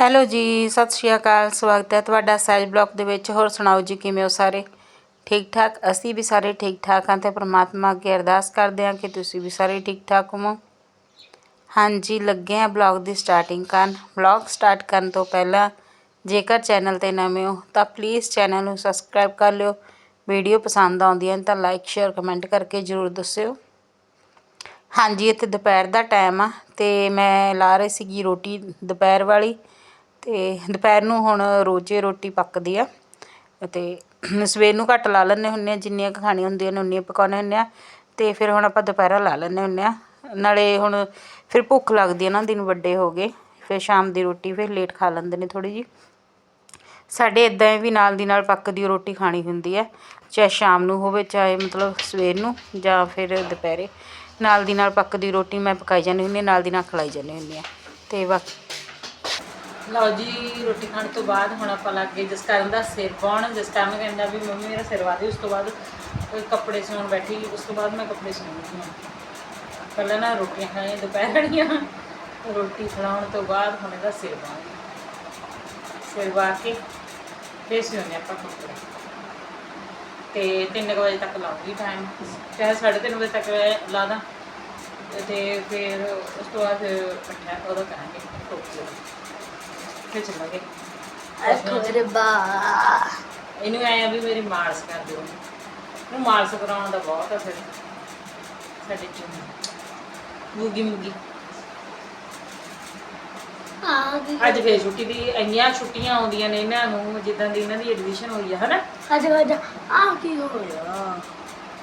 Hello ਜੀ, ਸਤਿ ਸ਼੍ਰੀ ਅਕਾਲ, ਸਵਾਗਤ ਹੈ ਤੁਹਾਡਾ ਸਹਿਜ ਬਲੌਗ ਦੇ ਵਿੱਚ। ਹੋਰ ਸੁਣਾਓ ਜੀ, ਕਿਵੇਂ ਹੋ ਸਾਰੇ? ਠੀਕ ਠਾਕ? ਅਸੀਂ ਵੀ ਸਾਰੇ ਠੀਕ ਠਾਕ ਹਾਂ ਤੇ ਪ੍ਰਮਾਤਮਾ ਅੱਗੇ ਅਰਦਾਸ ਕਰਦੇ ਹਾਂ ਕਿ ਤੁਸੀਂ ਵੀ ਸਾਰੇ ਠੀਕ ਠਾਕ ਹੋਵੋ। ਹਾਂਜੀ, ਲੱਗੇ ਹਾਂ ਬਲੌਗ ਦੀ ਸਟਾਰਟਿੰਗ ਕਰਨ। ਬਲੌਗ ਸਟਾਰਟ ਕਰਨ ਤੋਂ ਪਹਿਲਾਂ ਜੇਕਰ ਚੈਨਲ ਤੇ ਨਵੇਂ ਹੋ ਤਾਂ ਪਲੀਜ਼ ਚੈਨਲ ਨੂੰ ਸਬਸਕ੍ਰਾਈਬ ਕਰ ਲਿਓ। ਵੀਡੀਓ ਪਸੰਦ ਆਉਂਦੀਆਂ ਹੈ ਤਾਂ ਲਾਈਕ, ਸ਼ੇਅਰ, ਕਮੈਂਟ ਕਰਕੇ ਜ਼ਰੂਰ ਦੱਸਿਓ। ਹਾਂਜੀ, ਇੱਥੇ ਦੁਪਹਿਰ ਦਾ ਟਾਈਮ ਆ ਤੇ ਮੈਂ ਲਾ ਰਹੀ ਸੀਗੀ ਰੋਟੀ ਦੁਪਹਿਰ ਵਾਲੀ। ਤੇ ਦੁਪਹਿਰ ਨੂੰ ਹੁਣ ਰੋਜ਼ੇ ਰੋਟੀ ਪੱਕਦੀ ਆ ਤੇ ਸਵੇਰ ਨੂੰ ਘੱਟ ਲਾ ਲੈਂਦੇ ਹੁੰਦੇ ਆ, ਜਿੰਨੀਆਂ ਕੁ ਖਾਣੀਆਂ ਹੁੰਦੀਆਂ ਨੇ ਉਨੀਆਂ ਪਕਾਉਂਦੇ ਹੁੰਦੇ ਆ ਤੇ ਫਿਰ ਹੁਣ ਆਪਾਂ ਦੁਪਹਿਰਾ ਲਾ ਲੈਂਦੇ ਹੁੰਦੇ ਆ। ਨਾਲੇ ਹੁਣ ਫਿਰ ਭੁੱਖ ਲੱਗਦੀ ਹੈ ਨਾ, ਦਿਨ ਵੱਡੇ ਹੋ ਗਏ, ਫਿਰ ਸ਼ਾਮ ਦੀ ਰੋਟੀ ਫਿਰ ਲੇਟ ਖਾ ਲੈਂਦੇ ਨੇ ਥੋੜੀ ਜੀ ਸਾਡੇ ਇਦਾਂ ਵੀ ਨਾਲ ਦੀ ਨਾਲ ਪੱਕਦੀ ਰੋਟੀ ਖਾਣੀ ਹੁੰਦੀ ਹੈ ਚਾਹੇ ਸ਼ਾਮ ਨੂੰ ਹੋਵੇ, ਚਾਹੇ ਮਤਲਬ ਸਵੇਰ ਨੂੰ ਜਾਂ ਫਿਰ ਦੁਪਹਿਰੇ। ਨਾਲ ਦੀ ਨਾਲ ਪੱਕਦੀ ਰੋਟੀ ਮੈਂ ਪਕਾਈ ਜਾਂਦੀ ਹੁੰਦੀ ਹਾਂ ਨਾਲ ਦੀ ਨਾਲ ਖਲਾਈ ਜਾਂਦੀ ਹੁੰਦੀ ਹਾਂ ਤੇ ਬਾਕੀ ਲਓ ਜੀ, ਰੋਟੀ ਖਾਣ ਤੋਂ ਬਾਅਦ ਹੁਣ ਆਪਾਂ ਲੱਗ ਗਏ ਜਿਸ ਕਰਨ ਦਾ ਸਿਰ ਪਾਉਣ, ਜਿਸ ਕਰਨ ਕਹਿੰਦਾ ਵੀ ਮੰਮੀ ਮੇਰਾ ਸਿਰ ਵਾਦੇ ਉਸ ਤੋਂ ਬਾਅਦ ਕੱਪੜੇ ਸਿਉਣ ਬੈਠੀ, ਉਸ ਤੋਂ ਬਾਅਦ ਮੈਂ ਕੱਪੜੇ ਸਿਉਂਦੀ ਹਾਂ। ਪਹਿਲਾਂ ਨਾ ਰੋਟੀਆਂ ਖਾਣੀਆਂ, ਦੁਪਹਿਰ ਦੀਆਂ ਰੋਟੀ ਖਲਾਉਣ ਤੋਂ ਬਾਅਦ ਹੁਣ ਇਹਦਾ ਸਿਰ ਪਾਉਣ। ਸਿਰ ਵਾ ਕੇ ਫਿਰ ਸਿਉਣੇ ਆਪਾਂ ਕੱਪੜੇ। ਤੇ 3 ਵਜੇ ਤੱਕ ਲਾਉਂਗੀ ਟਾਈਮ ਚਾਹੇ 3:30 ਵਜੇ ਤੱਕ ਲਾ ਦਾਂ। ਤੇ ਫਿਰ ਉਸ ਤੋਂ ਬਾਅਦ ਪੱਠਾ ਉਹਦਾ ਕਰਾਂਗੇ। ਟੋਪੀ ਫਿਰ ਚੱਲਾਂਗੇ। ਮੇਰੇ ਬਾ। ਇਹਨੂੰ ਐ ਵੀ ਮੇਰੀ ਮਾਲਸ਼ ਕਰ ਦਿਓ। ਇਹਨੂੰ ਮਾਲਸ਼ ਕਰਾਉਣ ਦਾ ਬਹੁਤ ਆ ਫਿਰ। ਸਾਡੇ ਚ ਮੁਗੀ ਮੁਗੀ। ਆ ਗਈ ਅੱਜ ਫੇਰ ਛੁੱਟੀ ਦੀ ਇੰਨੀਆਂ ਛੁੱਟੀਆਂ ਆਉਂਦੀਆਂ ਨੇ ਇਹਨਾਂ ਨੂੰ ਜਿੱਦਾਂ ਦੀ ਇਹਨਾਂ ਦੀ ਐਡਮਿਸ਼ਨ ਹੋਈ ਆ ਹਨਾ? ਅੱਜ ਅੱਜ ਆ ਕੀ ਹੋਇਆ।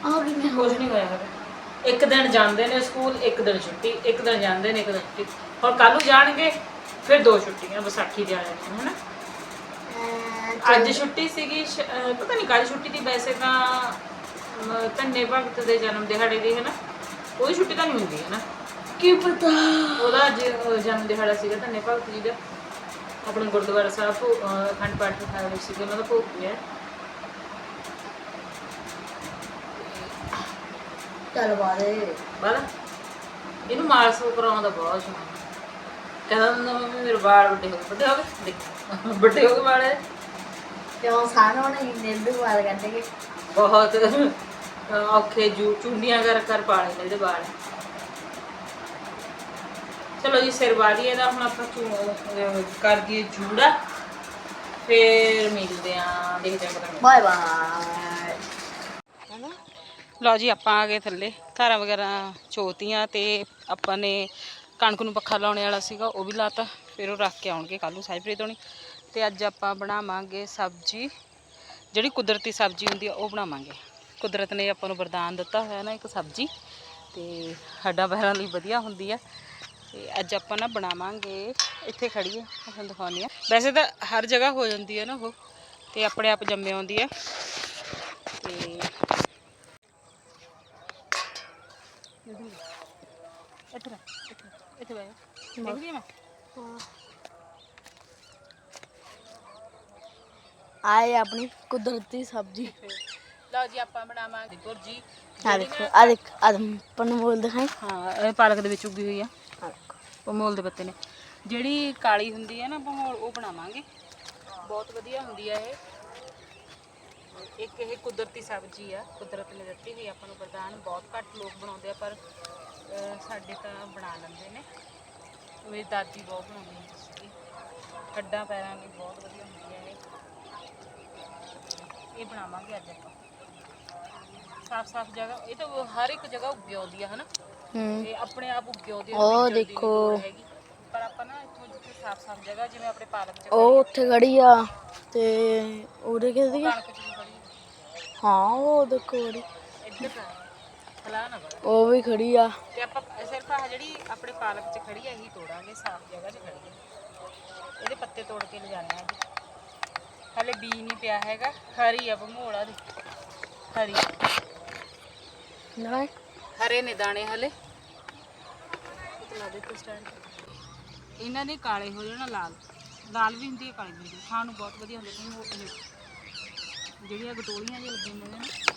ਆ ਕੀ ਮੈਂ ਕੁਝ ਨਹੀਂ ਹੋਇਆ ਹੈਗਾ ਇੱਕ ਦਿਨ ਜਾਂਦੇ ਨੇ ਸਕੂਲ ਇੱਕ ਦਿਨ ਛੁੱਟੀ ਇੱਕ ਦਿਨ ਜਾਂਦੇ ਨੇ ਇੱਕ ਦਿਨ ਛੁੱਟੀ। ਹੁਣ ਕੱਲ ਨੂੰ ਜਾਣਗੇ ਫਿਰ ਦੋ ਛੁੱਟੀਆਂ ਵਿਸਾਖੀ ਦੇ ਆ ਜਾਣੀਆਂ ਹਨਾ? ਅੱਜ ਛੁੱਟੀ ਸੀਗੀ ਸ਼- ਅਹ ਪਤਾ ਨਹੀਂ ਕੱਲ ਛੁੱਟੀ ਦੀ ਵੈਸੇ ਤਾਂ ਅਮ, ਧੰਨੇ ਭਗਤ ਦੇ ਜਨਮ ਦਿਹਾੜੇ ਦੀ ਹਨਾ? ਉਹਦੀ ਛੁੱਟੀ ਤਾਂ ਨਹੀਂ ਹੁੰਦੀ ਹਨਾ? ਕੀ ਪਤਾ? ਉਹਦਾ ਅੱਜ ਅਹ, ਜਨਮ ਦਿਹਾੜਾ ਸੀਗਾ ਧੰਨੇ ਭਗਤ ਜੀ ਦਾ। ਆਪਣੇ ਗੁਰਦੁਆਰਾ ਸਾਹਿਬ ਭੋ- ਅਹ, ਅਖੰਡ ਪਾਠ ਰਖਾਇਆ ਹੋਇਆ ਸੀਗਾ ਉਹਨਾਂ ਦਾ ਭੋਗ ਪਿਆ। ਚੱਲ ਬਾਰੇ ਬਾਲਾ ਇਹਨੂੰ ਮਾਲਸ਼ ਕਰਾਉਣ ਦਾ ਬਹੁਤ ਸ਼ੌਕ ਹੈ। ਕਹਿੰਦਾ ਹੁੰਦਾ ਮੰਮੀ ਮੇਰੇ ਵਾਲ ਵੱਡੇ ਹੋ ਗਏ। ਵੱਡੇ ਹੋ ਗਏ? ਦੇਖ। ਵੱਡੇ ਹੋ ਗਏ ਵਾਲ। ਇਹਦੇ। ਕਿਉਂ ਸਾਨੂੰ ਨੇ ਨਿੰਦੂ ਵਾਲ ਕੱਢ ਕੇ ਬਹੁਤ। ਅਹ, ਔਖੇ ਜੂ ਚੁੰਡੀਆਂ ਕਰ ਕਰ ਪਾਲੇ ਨੇ ਇਹਦੇ ਵਾਲ। ਚਲੋ ਜੀ ਸਿਰ ਵਾਲੀ ਇਹਦਾ ਹੁਣ ਆਪਾਂ ਚੂ ਅਹ, ਕਰ ਦਈਏ ਜੂੜਾ। ਫੇਰ ਮਿਲਦੇ ਆਂ ਦੇਖਦੇ ਆਂ ਪਤਾ ਬਾਏ ਬਾਏ ਲਓ ਜੀ ਆਪਾਂ ਆ ਗਏ ਥੱਲੇ। ਧਾਰਾਂ ਵਗੈਰਾ ਚੋਤੀਆਂ ਤੇ ਆਪਾਂ ਨੇ ਕਣਕ ਨੂੰ ਪੱਖਾ ਲਾਉਣੇ ਵਾਲਾ ਸੀਗਾ, ਉਹ ਵੀ ਲਾਤਾ, ਫਿਰ ਉਹ ਰੱਖ ਕੇ ਆਉਣਗੇ ਕੱਲ ਨੂੰ ਸਾਈਪ੍ਰੀਤ ਹੋਣੀ। ਤੇ ਅੱਜ ਆਪਾਂ ਬਣਾਵਾਂਗੇ ਸਬਜ਼ੀ, ਜਿਹੜੀ ਕੁਦਰਤੀ ਸਬਜ਼ੀ ਹੁੰਦੀ ਆ, ਉਹ ਬਣਾਵਾਂਗੇ। ਕੁਦਰਤ ਨੇ ਆਪਾਂ ਨੂੰ ਵਰਦਾਨ ਦਿੱਤਾ ਹੋਇਆ ਨਾ ਇੱਕ ਸਬਜ਼ੀ, ਤੇ ਹੱਡਾਂ ਪੈਰਾਂ ਲਈ ਵਧੀਆ ਹੁੰਦੀ ਆ। ਤੇ ਅੱਜ ਆਪਾਂ ਨਾ ਬਣਾਵਾਂਗੇ, ਇੱਥੇ ਖੜੀ ਆ, ਮੈਂ ਤੁਹਾਨੂੰ ਦਿਖਾਉਂਦੀ ਆ। ਵੈਸੇ ਤਾਂ ਹਰ ਜਗ੍ਹਾ ਹੋ ਜਾਂਦੀ ਹੈ ਨਾ ਉਹ, ਤੇ ਆਪਣੇ ਆਪ ਜੰਮੇ ਆਉਂਦੀ ਆ। ਤੇ ਇੱਥੇ ਰਹਿ, ਇੱਥੇ ਇੱਥੇ ਬੈ ਦੇਖਦੀ ਮੈਂ। ਆਏ ਆਪਣੀ ਕੁਦਰਤੀ ਸਬਜ਼ੀ। ਲਓ ਜੀ ਆਪਾਂ ਬਣਾਵਾਂਗੇ ਭੁਰਜੀ। ਆ ਦੇਖੋ ਆ ਦੇਖ ਆ ਪਨ ਬੋਲ ਦਿਖਾਈ। ਹਾਂ ਇਹ ਪਾਲਕ ਦੇ ਵਿੱਚ ਉੱਗੀ ਹੋਈ ਆ। ਆ ਦੇਖੋ। ਪਮੋਲ ਦੇ ਪੱਤੇ ਨੇ। ਜਿਹੜੀ ਕਾਲੀ ਹੁੰਦੀ ਹੈ ਨਾ ਪਮੋਲ ਉਹ ਬਣਾਵਾਂਗੇ। ਬਹੁਤ ਵਧੀਆ ਹੁੰਦੀ ਆ ਇਹ। ਇੱਕ ਇਹ ਕੁਦਰਤੀ ਸਬਜ਼ੀ ਆ। ਕੁਦਰਤ ਨੇ ਦਿੱਤੀ ਹੋਈ ਆਪਾਂ ਨੂੰ ਵਰਦਾਨ ਬਹੁਤ ਘੱਟ ਲੋਕ ਬਣਾਉਂਦੇ ਆ ਪਰ ਸਾਡੇ ਤਾਂ ਬਣਾ ਲੈਂਦੇ ਨੇ। ਮੇਰੀ ਦਾਦੀ ਬਹੁਤ ਬਣਾਉਂਦੀ ਹੁੰਦੀ ਸੀ ਹੱਡਾਂ ਪੈਰਾਂ ਲਈ ਬਹੁਤ ਵਧੀਆ ਹੁੰਦੀ ਹੈ ਇਹ। ਇਹ ਬਣਾਵਾਂਗੇ ਅੱਜ ਆਪਾਂ। ਸਾਫ਼ ਸਾਫ਼ ਜਗ੍ਹਾ ਇਹ ਤਾਂ ਹਰ ਇੱਕ ਜਗ੍ਹਾ ਉੱਗੀ ਆਉਂਦੀ ਆ ਹਨਾ? ਤੇ ਆਪਣੇ ਆਪ ਉੱਗੇ ਉਹਦੇ ਉਹ ਦੇਖੋ। ਪਰ ਆਪਾਂ ਨਾ ਇੱਥੋਂ ਜਿੱਥੇ ਸਾਫ਼ ਸਾਫ਼ ਜਗ੍ਹਾ ਜਿਵੇਂ ਆਪਣੇ ਪਾਲਕ ਚ ਉਹ ਉੱਥੇ ਖੜੀ ਆ ਤੇ ਉਹਦੇ ਕਿਹਦੀ ਆ? ਕਣਕ ਚ ਵੀ ਖੜੀ ਹਾਂ ਉਹ ਦੇਖੋ ਉਹਦੀ। ਇੱਧਰ ਨਾ ਉਹ ਵੀ ਖੜੀ ਆ। ਤੇ ਆਪਾਂ ਸਿਰਫ ਆਹ ਜਿਹੜੀ ਆਪਣੇ ਪਾਲਕ ਚ ਖੜੀ ਆ ਇਹੀ ਤੋੜਾਂਗੇ ਸਾਫ਼ ਜਗ੍ਹਾ 'ਚ ਖੜੀ ਆ। ਇਹਦੇ ਪੱਤੇ ਤੋੜ ਕੇ ਲਿਜਾਣੇ ਆ ਜੀ। ਹਲੇ ਬੀ ਨਹੀਂ ਪਿਆ ਹੈਗਾ ਹਰੀ ਆ ਭੰਗੋੜਾ ਦੀ। ਹਰੀ। ਨਾ ਹਰੇ ਨੇ ਦਾਣੇ ਹਲੇ। ਇਹਨਾਂ ਦੇ ਕਾਲੇ ਹੋ ਜਾਣਾ ਲਾਲ। ਲਾਲ ਵੀ ਹੁੰਦੀ ਹੈ ਕਾਲੀ ਵੀ ਹੁੰਦੀ ਹੈ ਖਾਣ ਨੂੰ ਬਹੁਤ ਵਧੀਆ ਹੁੰਦੇ ਨੇ ਉਹ ਇਹ ਜਿਹੜੀਆਂ ਗਟੋਲੀਆਂ ਜਿਹੀ ਲੱਗੀਆਂ ਹੁੰਦੀਆਂ ਨੇ ਨਾ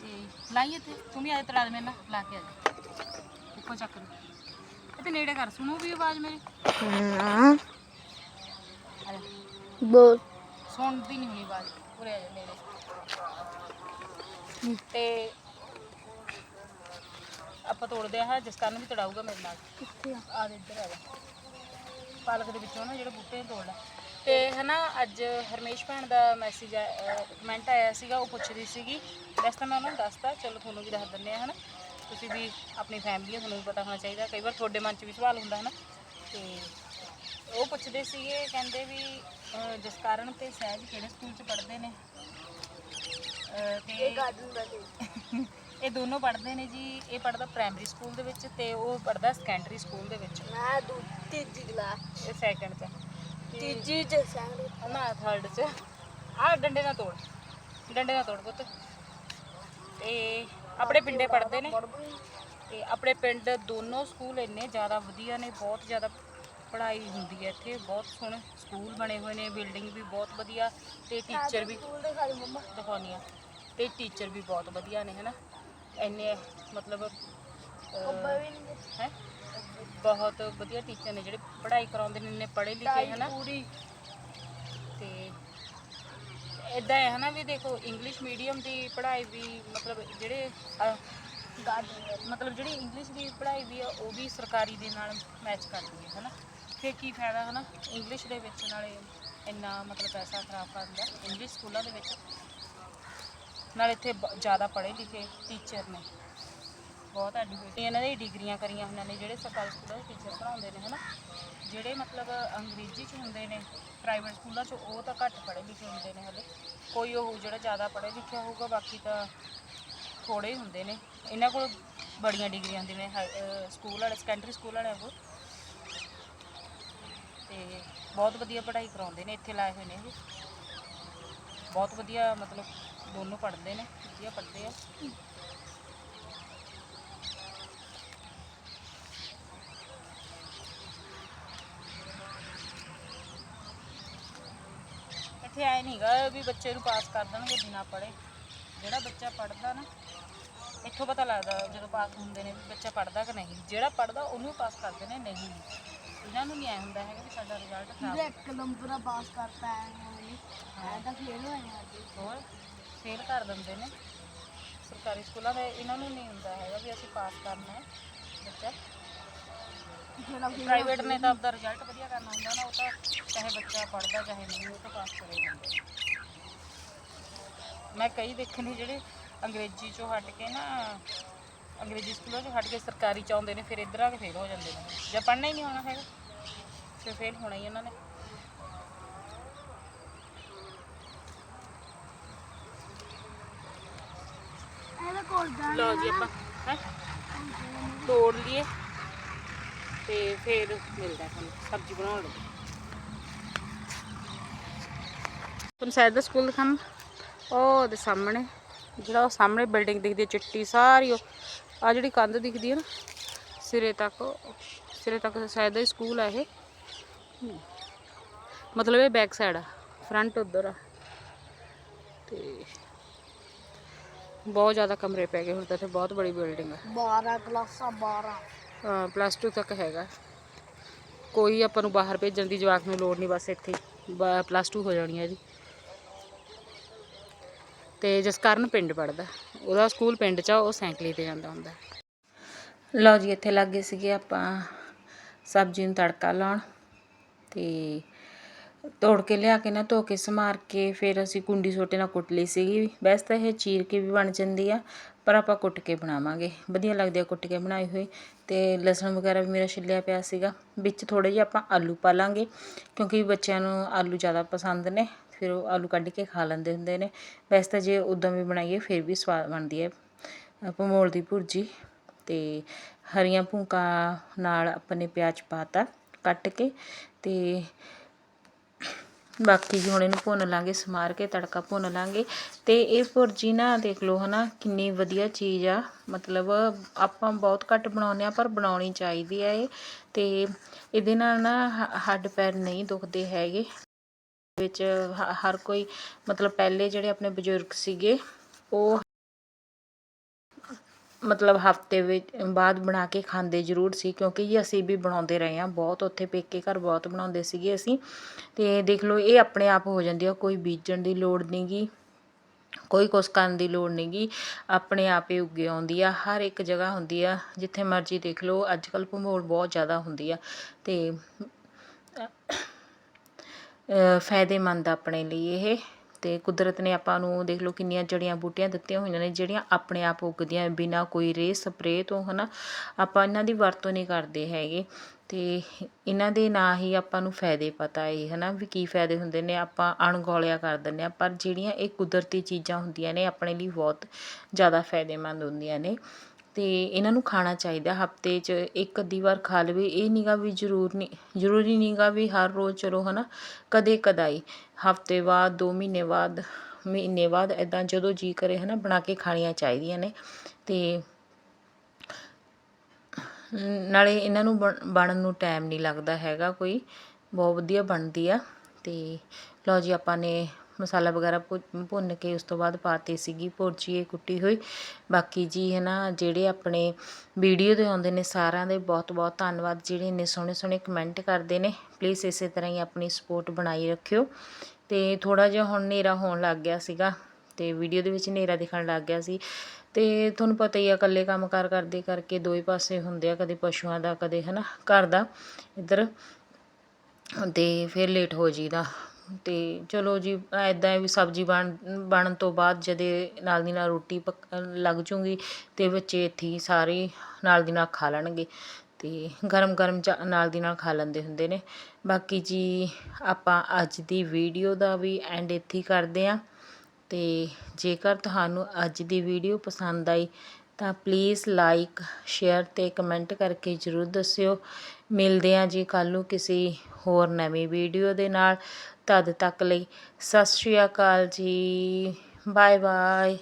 ਤੇ ਲਾਈਏ ਤੇ ਤੂੰ ਵੀ ਆਏ ਤੜਾ ਦੇ ਮੇਰੇ ਨਾਲ ਲਾ ਕੇ ਆ ਜਾ। ਇੱਕੋ ਚੱਕ ਨੂੰ। ਤੇ ਨੇੜੇ ਕਰ ਸੁਣੋ ਵੀ ਆਵਾਜ਼ ਮੇਰੀ? ਬੋਲ। ਸੁਣਦੀ ਨਹੀਂ ਹੋਣੀ ਆਵਾਜ਼ ਪੂਰੇ ਆ ਜਾ ਨੇੜੇ। ਤੇ ਆਪਾਂ ਤੋੜਦੇ ਆ ਜਿਸ ਕਾਰਨ ਵੀ ਤੜਾਊਗਾ ਮੇਰੇ ਨਾਲ। ਕਿੱਥੇ ਆ? ਆ ਦੇ ਇੱਧਰ ਆ ਜਾ। ਪਾਲਕ ਦੇ ਵਿੱਚੋਂ ਨਾ ਜਿਹੜੇ ਬੂਟੇ ਨੇ ਤੋੜ ਲੈ ਤੇ ਹਨਾ ਅੱਜ ਹਰਮੇਸ਼ ਭੈਣ ਦਾ ਮੈਸੇਜ ਕਮੈਂਟ ਆਇਆ ਸੀਗਾ ਉਹ ਪੁੱਛਦੀ ਸੀਗੀ। ਵੈਸੇ ਤਾਂ ਮੈਂ ਉਹਨਾਂ ਨੂੰ ਦੱਸਤਾ ਚਲੋ ਤੁਹਾਨੂੰ ਵੀ ਦੱਸ ਦਿੰਦੇ ਆ ਹਨਾ। ਤੁਸੀਂ ਵੀ ਆਪਣੀ ਫੈਮਿਲੀ ਤੁਹਾਨੂੰ ਵੀ ਪਤਾ ਹੋਣਾ ਚਾਹੀਦਾ। ਕਈ ਵਾਰ ਤੁਹਾਡੇ ਮਨ 'ਚ ਵੀ ਸਵਾਲ ਹੁੰਦਾ ਹਨਾ। ਤੇ ਉਹ ਪੁੱਛਦੇ ਸੀਗੇ ਕਹਿੰਦੇ ਵੀ ਅਹ, ਜਸਕਰਨ ਤੇ ਸਹਿਜ ਕਿਹੜੇ ਸਕੂਲ 'ਚ ਪੜ੍ਹਦੇ ਨੇ? ਅਹ, ਤੇ ਇਹ ਦੋਨੋਂ ਪੜ੍ਹਦੇ ਨੇ ਜੀ। ਇਹ ਪੜ੍ਹਦਾ ਪ੍ਰਾਇਮਰੀ ਸਕੂਲ ਦੇ ਵਿੱਚ ਤੇ ਉਹ ਪੜ੍ਹਦਾ ਸੈਕੰਡਰੀ ਸਕੂਲ ਦੇ ਵਿੱਚ। ਮੈਂ ਦੂ ਤੀਜੀ ਕਲਾਸ ਇਹ ਸੈਕੰਡ 'ਚ। ਤੀਜੀ ਚ ਸੈਂਗਰੀ ਨਾ ਥਰਡ 'ਚ। ਆਹ ਡੰਡੇ ਨਾਲ ਤੋੜ। ਡੰਡੇ ਨਾਲ ਤੋੜ ਪੁੱਤ। ਤੇ ਆਪਣੇ ਪਿੰਡੇ ਪੜ੍ਹਦੇ ਨੇ। ਤੇ ਆਪਣੇ ਪਿੰਡ ਦੋਨੋਂ ਸਕੂਲ ਇੰਨੇ ਜ਼ਿਆਦਾ ਵਧੀਆ ਨੇ ਬਹੁਤ ਜ਼ਿਆਦਾ ਪੜ੍ਹਾਈ ਹੁੰਦੀ ਹੈ ਇੱਥੇ ਬਹੁਤ ਸੋਹਣੇ ਸਕੂਲ ਬਣੇ ਹੋਏ ਨੇ ਬਿਲਡਿੰਗ ਵੀ ਬਹੁਤ ਵਧੀਆ ਤੇ ਟੀਚਰ ਵੀ ਸਕੂਲ ਦੇ ਖਾਲੀ ਮੰਮਾ। ਦਿਖਾਉਣੀ ਆ ਤੇ ਟੀਚਰ ਵੀ ਬਹੁਤ ਵਧੀਆ ਨੇ ਹਨਾ? ਇੰਨੇ ਮਤਲਬ ਹੈ? ਬਹੁਤ ਵਧੀਆ ਟੀਚਰ ਨੇ ਜਿਹੜੇ ਪੜ੍ਹਾਈ ਕਰਾਉਂਦੇ ਨੇ ਇੰਨੇ ਪੜ੍ਹੇ ਲਿਖੇ ਹਨਾ? ਪੂਰੀ। ਤੇ ਇਦਾਂ ਹੈ ਹਨਾ ਵੀ ਦੇਖੋ ਇੰਗਲਿਸ਼ ਮੀਡੀਅਮ ਦੀ ਪੜ੍ਹਾਈ ਵੀ ਮਤਲਬ ਜਿਹੜੇ ਅਹ, ਮਤਲਬ ਜਿਹੜੀ ਇੰਗਲਿਸ਼ ਦੀ ਪੜ੍ਹਾਈ ਵੀ ਆ ਉਹ ਵੀ ਸਰਕਾਰੀ ਦੇ ਨਾਲ ਮੈਚ ਕਰਦੀ ਹੈ ਹਨਾ? ਫਿਰ ਕੀ ਫਾਇਦਾ ਹਨਾ? ਇੰਗਲਿਸ਼ ਦੇ ਵਿੱਚ ਨਾਲੇ ਇੰਨਾ ਮਤਲਬ ਪੈਸਾ ਖਰਾਬ ਕਰਨ ਦਾ ਇੰਗਲਿਸ਼ ਸਕੂਲਾਂ ਦੇ ਵਿੱਚ। ਨਾਲ ਇੱਥੇ ਬ- ਜ਼ਿਆਦਾ ਪੜ੍ਹੇ ਲਿਖੇ ਟੀਚਰ ਨੇ। ਬਹੁਤ ਐਡੂਕੇਟ ਇਹਨਾਂ ਦੀ ਡਿਗਰੀਆਂ ਕਰੀਆਂ ਹੋਈਆਂ ਨੇ, ਜਿਹੜੇ ਸਰਕਾਰੀ ਸਕੂਲਾਂ ਦੇ ਟੀਚਰ ਪੜ੍ਹਾਉਂਦੇ ਨੇ, ਹਨਾ? ਜਿਹੜੇ ਮਤਲਬ ਅੰਗਰੇਜ਼ੀ 'ਚ ਹੁੰਦੇ ਨੇ ਪ੍ਰਾਈਵੇਟ ਸਕੂਲਾਂ 'ਚ, ਉਹ ਤਾਂ ਘੱਟ ਪੜ੍ਹੇ ਲਿਖੇ ਹੁੰਦੇ ਨੇ ਹਲੇ। ਕੋਈ ਉਹ ਜਿਹੜਾ ਜ਼ਿਆਦਾ ਪੜ੍ਹੇ ਲਿਖਿਆ ਹੋਊਗਾ, ਬਾਕੀ ਤਾਂ ਥੋੜੇ ਹੀ ਹੁੰਦੇ ਨੇ। ਇਹਨਾਂ ਕੋਲ ਬੜੀਆਂ ਡਿਗਰੀਆਂ ਹੁੰਦੀਆਂ ਨੇ ਹਾਈ- ਅਹ ਸਕੂਲ ਵਾਲੇ ਸੈਕੰਡਰੀ ਸਕੂਲ ਵਾਲਿਆਂ ਕੋਲ ਤੇ ਬਹੁਤ ਵਧੀਆ ਪੜ੍ਹਾਈ ਕਰਾਉਂਦੇ ਨੇ, ਇੱਥੇ ਲਾਏ ਹੋਏ ਨੇ ਇਹ। ਬਹੁਤ ਵਧੀਆ ਮਤਲਬ ਦੋਨੋਂ ਪੜ੍ਹਦੇ ਨੇ, ਵਧੀਆ ਪੜ੍ਹਦੇ ਆ। ਇੱਥੇ ਆਏ ਨਹੀਂਗਾ ਵੀ ਬੱਚੇ ਨੂੰ ਪਾਸ ਕਰ ਦੇਣਗੇ ਬਿਨਾ ਪੜ੍ਹੇ। ਜਿਹੜਾ ਬੱਚਾ ਪੜ੍ਹਦਾ ਨਾ ਇੱਥੋਂ ਪਤਾ ਲੱਗਦਾ ਜਦੋਂ ਪਾਸ ਹੁੰਦੇ ਨੇ ਵੀ ਬੱਚਾ ਪੜ੍ਹਦਾ ਕਿ ਨਹੀਂ। ਜਿਹੜਾ ਪੜ੍ਹਦਾ ਉਹਨੂੰ ਪਾਸ ਕਰਦੇ ਨੇ ਨਹੀਂ। ਇਹਨਾਂ ਨੂੰ ਨਹੀਂ ਆਇਆ ਹੁੰਦਾ ਹੈਗਾ ਵੀ ਸਾਡਾ ਰਿਜ਼ਲਟ ਖਰਾਬ ਜਿਹਦੇ ਇੱਕ ਨੰਬਰ ਪਾਸ ਕਰਤਾ ਹੈ। ਐ ਤਾਂ ਫੇਲ ਹੋਏ ਆ ਅੱਜ ਹੋਰ ਫੇਲ ਕਰ ਦਿੰਦੇ ਨੇ। ਸਰਕਾਰੀ ਸਕੂਲਾਂ ਦੇ ਇਹਨਾਂ ਨੂੰ ਨਹੀਂ ਹੁੰਦਾ ਹੈਗਾ ਵੀ ਅਸੀਂ ਪਾਸ ਕਰਨਾ ਹੈ ਬੱਚਾ। ਪ੍ਰਾਈਵੇਟ ਨੇ ਤਾਂ ਆਪਦਾ ਰਿਜ਼ਲਟ ਵਧੀਆ ਕਰਨਾ ਹੁੰਦਾ ਨਾ ਉਹ ਤਾਂ ਚਾਹੇ ਬੱਚਾ ਪੜ੍ਹਦਾ ਚਾਹੇ ਨਹੀਂ ਉਹ ਤਾਂ ਪਾਸ ਕਰੇ ਜਾਂਦੇ। ਮੈਂ ਕਈ ਦੇਖੇ ਨੇ ਜਿਹੜੇ ਅੰਗਰੇਜ਼ੀ ਚੋਂ ਹਟ ਕੇ ਨਾ ਅੰਗਰੇਜ਼ੀ ਸਕੂਲਾਂ ਚੋਂ ਹਟ ਕੇ ਸਰਕਾਰੀ ਚ ਆਉਂਦੇ ਨੇ ਫਿਰ ਇੱਧਰ ਆ ਕੇ ਫੇਲ ਹੋ ਜਾਂਦੇ ਨੇ। ਜਾਂ ਪੜ੍ਹਨਾ ਹੀ ਨਹੀਂ ਹੋਣਾ ਹੈਗਾ ਫਿਰ ਫੇਲ ਹੋਣਾ ਹੀ ਇਹਨਾਂ ਨੇ। ਇਹਦੇ ਕੋਲ ਜਾਣਾ ਲਓ ਜੀ ਆਪਾਂ ਹੈ? ਤੋੜ ਲਈਏ। ਤੇ ਫਿਰ ਮਿਲਦਾ ਤੁਹਾਨੂੰ ਸਬਜ਼ੀ ਬਣਾਉਣ ਲੱਗੇ ਤੁਹਾਨੂੰ ਸ਼ਾਇਦ ਦਾ ਸਕੂਲ ਦਿਖਾਵਾਂ? ਉਹ ਦੇ ਸਾਹਮਣੇ ਜਿਹੜਾ ਉਹ ਸਾਹਮਣੇ ਬਿਲਡਿੰਗ ਦਿਖਦੀ ਹੈ ਚਿੱਟੀ ਸਾਰੀ ਉਹ। ਆ ਜਿਹੜੀ ਕੰਧ ਦਿਖਦੀ ਹੈ ਨਾ ਸਿਰੇ ਤੱਕ ਸਿਰੇ ਤੱਕ ਸ਼ਾਇਦ ਦਾ ਸਕੂਲ ਆ ਇਹ। ਮਤਲਬ ਇਹ ਬੈਕ ਸਾਈਡ ਆ ਫਰੰਟ ਉਧਰ ਆ। ਤੇ ਬਹੁਤ ਜ਼ਿਆਦਾ ਕਮਰੇ ਪੈ ਗਏ ਹੁਣ ਤਾਂ ਇੱਥੇ ਬਹੁਤ ਬੜੀ ਬਿਲਡਿੰਗ ਆ। 12 ਕਲਾਸਾਂ 12 ਪਲੱਸ 2 ਤੱਕ ਹੈਗਾ। ਕੋਈ ਆਪਾਂ ਨੂੰ ਬਾਹਰ ਭੇਜਣ ਦੀ ਜਵਾਕ ਨੂੰ ਲੋੜ ਨਹੀਂ, ਬਸ ਇੱਥੇ ਪਲੱਸ 2 ਹੋ ਜਾਣੀ ਹੈ ਜੀ। ਤੇ ਜਿਸ ਕਾਰਨ ਪਿੰਡ ਪੜਦਾ ਉਹਦਾ ਸਕੂਲ ਪਿੰਡ 'ਚ ਆ, ਉਹ ਸਾਈਕਲੀ ਤੇ ਜਾਂਦਾ ਹੁੰਦਾ। ਲਓ ਜੀ, ਇੱਥੇ ਲੱਗੇ ਸੀਗੇ ਆਪਾਂ ਸਬਜ਼ੀ ਨੂੰ ਤੜਕਾ ਲਾਉਣ ਤੇ ਤੋੜ ਕੇ ਲਿਆ ਕੇ ਨਾ ਧੋ ਕੇ ਸਮਾਰ ਕੇ ਫਿਰ ਅਸੀਂ ਕੁੰਡੀ ਸੋਟੇ ਨਾਲ ਕੁੱਟ ਲਈ ਸੀਗੀ। ਵੈਸੇ ਤਾਂ ਇਹ ਚੀਰ ਕੇ ਵੀ ਬਣ ਜਾਂਦੀ ਆ, ਪਰ ਆਪਾਂ ਕੁੱਟ ਕੇ ਬਣਾਵਾਂਗੇ। ਵਧੀਆ ਲੱਗਦੀ ਆ ਕੁੱਟ ਕੇ ਬਣਾਈ ਹੋਈ ਤੇ ਲਸਣ ਵਗੈਰਾ ਵੀ ਮੇਰਾ ਛਿੱਲਿਆ ਪਿਆ ਸੀਗਾ। ਵਿੱਚ ਥੋੜੇ ਜਿਹਾ ਆਪਾਂ ਆਲੂ ਪਾ ਲਾਂਗੇ, ਕਿਉਂਕਿ ਬੱਚਿਆਂ ਨੂੰ ਆਲੂ ਜ਼ਿਆਦਾ ਪਸੰਦ ਨੇ, ਫਿਰ ਉਹ ਆਲੂ ਕੱਢ ਕੇ ਖਾ ਲੈਂਦੇ ਹੁੰਦੇ ਨੇ। ਵੈਸੇ ਤਾਂ ਜੇ ਉਦਾਂ ਵੀ ਬਣਾਈਏ, ਫਿਰ ਵੀ ਸਵਾਦ ਬਣਦੀ ਹੈ ਭਮੋਲ ਦੀ ਭੁਰਜੀ। ਤੇ ਹਰੀਆਂ ਭੂਕਾਂ ਨਾਲ ਆਪਾਂ ਨੇ ਪਿਆਜ਼ ਪਾਤਾ ਕੱਟ ਕੇ। ਤੇ ਬਾਕੀ ਜੀ ਹੁਣ ਇਹਨੂੰ ਭੁੰਨ ਲਾਂਗੇ, ਸਮਾਰ ਕੇ ਤੜਕਾ ਭੁੰਨ ਲਾਂਗੇ। ਤੇ ਇਹ ਭੁਰਜੀ ਨਾ ਦੇਖ ਲਓ ਹਨਾ, ਕਿੰਨੀ ਵਧੀਆ ਚੀਜ਼ ਆ। ਮਤਲਬ ਆਪਾਂ ਬਹੁਤ ਘੱਟ ਬਣਾਉਂਦੇ ਆ, ਪਰ ਬਣਾਉਣੀ ਚਾਹੀਦੀ ਆ ਇਹ। ਤੇ ਇਹਦੇ ਨਾਲ ਨਾ ਹੱਡ ਪੈਰ ਨਹੀਂ ਦੁਖਦੇ ਹੈਗੇ। ਵਿੱਚ ਹਰ ਕੋਈ ਮਤਲਬ ਪਹਿਲੇ ਜਿਹੜੇ ਆਪਣੇ ਬਜ਼ੁਰਗ ਸੀਗੇ, ਉਹ ਮਤਲਬ ਹਫ਼ਤੇ ਵਿੱਚ, ਬਾਅਦ ਬਣਾ ਕੇ ਖਾਂਦੇ ਜ਼ਰੂਰ ਸੀ, ਕਿਉਂਕਿ ਜੀ ਅਸੀਂ ਵੀ ਬਣਾਉਂਦੇ ਰਹੇ ਹਾਂ, ਬਹੁਤ ਉੱਥੇ ਪੇਕੇ ਘਰ ਬਹੁਤ ਬਣਾਉਂਦੇ ਸੀਗੇ ਅਸੀਂ। ਅਤੇ ਦੇਖ ਲਓ, ਇਹ ਆਪਣੇ ਆਪ ਹੋ ਜਾਂਦੀ ਆ, ਕੋਈ ਬੀਜਣ ਦੀ ਲੋੜ ਨਹੀਂ ਗੀ, ਕੋਈ ਕੁਛ ਕਰਨ ਦੀ ਲੋੜ ਨਹੀਂ ਗੀ, ਆਪਣੇ ਆਪ ਹੀ ਉੱਗੇ ਆਉਂਦੀ ਆ, ਹਰ ਇੱਕ ਜਗ੍ਹਾ ਹੁੰਦੀ ਆ, ਜਿੱਥੇ ਮਰਜ਼ੀ ਦੇਖ ਲਓ ਅੱਜ ਕੱਲ੍ਹ ਭਮੋਲ ਬਹੁਤ ਜ਼ਿਆਦਾ ਹੁੰਦੀ ਆ ਅਤੇ ਫਾਇਦੇਮੰਦ ਆਪਣੇ ਲਈ ਇਹ। ਅਤੇ ਕੁਦਰਤ ਨੇ ਆਪਾਂ ਨੂੰ ਦੇਖ ਲਓ ਕਿੰਨੀਆਂ ਜੜੀਆਂ ਬੂਟੀਆਂ ਦਿੱਤੀਆਂ ਹੋਈਆਂ ਨੇ, ਜਿਹੜੀਆਂ ਆਪਣੇ ਆਪ ਉੱਗਦੀਆਂ ਬਿਨਾਂ ਕੋਈ ਰੇਹ ਸਪਰੇਅ ਤੋਂ ਹੈ ਨਾ ਆਪਾਂ ਇਹਨਾਂ ਦੀ ਵਰਤੋਂ ਨਹੀਂ ਕਰਦੇ ਹੈਗੇ ਅਤੇ ਇਹਨਾਂ ਦੇ ਨਾ ਹੀ ਆਪਾਂ ਨੂੰ ਫਾਇਦੇ ਪਤਾ ਏ ਹੈ ਨਾ ਵੀ ਕੀ ਫਾਇਦੇ ਹੁੰਦੇ ਨੇ, ਆਪਾਂ ਅਣਗੌਲਿਆ ਕਰ ਦਿੰਦੇ ਹਾਂ, ਪਰ ਜਿਹੜੀਆਂ ਇਹ ਕੁਦਰਤੀ ਚੀਜ਼ਾਂ ਹੁੰਦੀਆਂ ਨੇ, ਆਪਣੇ ਲਈ ਬਹੁਤ ਜ਼ਿਆਦਾ ਫਾਇਦੇਮੰਦ ਹੁੰਦੀਆਂ ਨੇ। ਅਤੇ ਇਹਨਾਂ ਨੂੰ ਖਾਣਾ ਚਾਹੀਦਾ ਹਫ਼ਤੇ 'ਚ ਇੱਕ ਅੱਧੀ ਵਾਰ ਖਾ ਲਵੇ। ਇਹ ਗਾ ਵੀ ਜ਼ਰੂਰ ਨਹੀਂ ਜ਼ਰੂਰੀ ਨਹੀਂ ਗਾ ਵੀ ਹਰ ਰੋਜ਼ ਚਲੋ ਹੈ ਨਾ ਕਦੇ ਕਦਾਈ। ਹਫ਼ਤੇ ਬਾਅਦ, ਦੋ ਮਹੀਨੇ ਬਾਅਦ ਮਹੀਨੇ ਬਾਅਦ ਇੱਦਾਂ ਜਦੋਂ ਜੀਅ ਕਰੇ ਹੈ ਨਾ ਬਣਾ ਕੇ ਖਾਣੀਆਂ ਚਾਹੀਦੀਆਂ ਨੇ। ਅਤੇ ਨਾਲੇ ਇਹਨਾਂ ਨੂੰ ਬਣ- ਬਣਨ ਨੂੰ ਟਾਈਮ ਨਹੀਂ ਲੱਗਦਾ ਹੈਗਾ ਕੋਈ। ਬਹੁਤ ਵਧੀਆ ਬਣਦੀ ਆ। ਅਤੇ ਲਓ ਜੀ ਆਪਾਂ ਨੇ ਮਸਾਲਾ ਵਗੈਰਾ ਭੁ- ਭੁੰਨ ਕੇ ਉਸ ਤੋਂ ਬਾਅਦ ਪਾਤੀ ਸੀਗੀ ਭੁਰਜੀ ਇਹ ਕੁੱਟੀ ਹੋਈ। ਬਾਕੀ ਜੀ ਹੈ ਨਾ ਜਿਹੜੇ ਆਪਣੇ ਵੀਡੀਓ ਦੇ ਆਉਂਦੇ ਨੇ ਸਾਰਿਆਂ ਦੇ ਬਹੁਤ ਬਹੁਤ ਧੰਨਵਾਦ। ਜਿਹੜੇ ਇੰਨੇ ਸੋਹਣੇ ਸੋਹਣੇ ਕਮੈਂਟ ਕਰਦੇ ਨੇ ਪਲੀਜ਼ ਇਸੇ ਤਰ੍ਹਾਂ ਹੀ ਆਪਣੀ ਸਪੋਰਟ ਬਣਾਈ ਰੱਖਿਓ। ਤੇ ਥੋੜਾ ਜਿਹਾ ਹੁਣ ਹਨੇਰਾ ਹੋਣ ਲੱਗ ਗਿਆ ਸੀਗਾ, ਤੇ ਵੀਡੀਓ ਦੇ ਵਿੱਚ ਹਨੇਰਾ ਦਿਖਣ ਲੱਗ ਗਿਆ ਸੀ। ਤੇ ਤੁਹਾਨੂੰ ਪਤਾ ਹੀ ਆ, ਇਕੱਲੇ ਕੰਮ ਕਾਰ ਕਰਦੇ ਕਰਕੇ ਦੋ ਪਾਸੇ ਹੁੰਦੇ ਆ, ਕਦੇ ਪਸ਼ੂਆਂ ਦਾ, ਕਦੇ ਹਨਾ, ਘਰ ਦਾ, ਇੱਧਰ। ਤੇ ਫਿਰ ਲੇਟ ਹੋ ਜੀਦਾ ਅਤੇ ਚਲੋ ਜੀ ਇੱਦਾਂ ਵੀ ਸਬਜ਼ੀ ਬਣ, ਬਣਨ ਤੋਂ ਬਾਅਦ ਜਦੇ ਨਾਲ ਦੀ ਨਾਲ ਰੋਟੀ ਪੱਕਣ ਲੱਗ ਜੂਗੀ ਤੇ ਬੱਚੇ ਇੱਥੇ ਹੀ ਸਾਰੇ ਨਾਲ ਦੀ ਨਾਲ ਖਾ ਲੈਣਗੇ ਅਤੇ ਗਰਮ ਗਰਮ ਚ, ਨਾਲ ਦੀ ਨਾਲ ਖਾ ਲੈਂਦੇ ਹੁੰਦੇ ਨੇ। ਬਾਕੀ ਜੀ, ਆਪਾਂ ਅੱਜ ਦੀ ਵੀਡੀਓ ਦਾ ਵੀ ਐਂਡ ਇੱਥੇ ਹੀ ਕਰਦੇ ਹਾਂ। ਅਤੇ ਜੇਕਰ ਤੁਹਾਨੂੰ ਅੱਜ ਦੀ ਵੀਡੀਓ ਪਸੰਦ ਆਈ, ਤਾਂ ਪਲੀਜ਼ ਲਾਈਕ ਸ਼ੇਅਰ ਤੇ ਕਮੈਂਟ ਕਰਕੇ ਜਰੂਰ ਦੱਸਿਓ। ਮਿਲਦੇ ਆਂ ਜੀ ਕੱਲ ਨੂੰ ਕਿਸੇ ਹੋਰ ਨਵੀਂ ਵੀਡੀਓ ਦੇ ਨਾਲ। ਤਦ ਤੱਕ ਲਈ। ਸਤਿ ਸ਼੍ਰੀ ਅਕਾਲ ਜੀ। Bye bye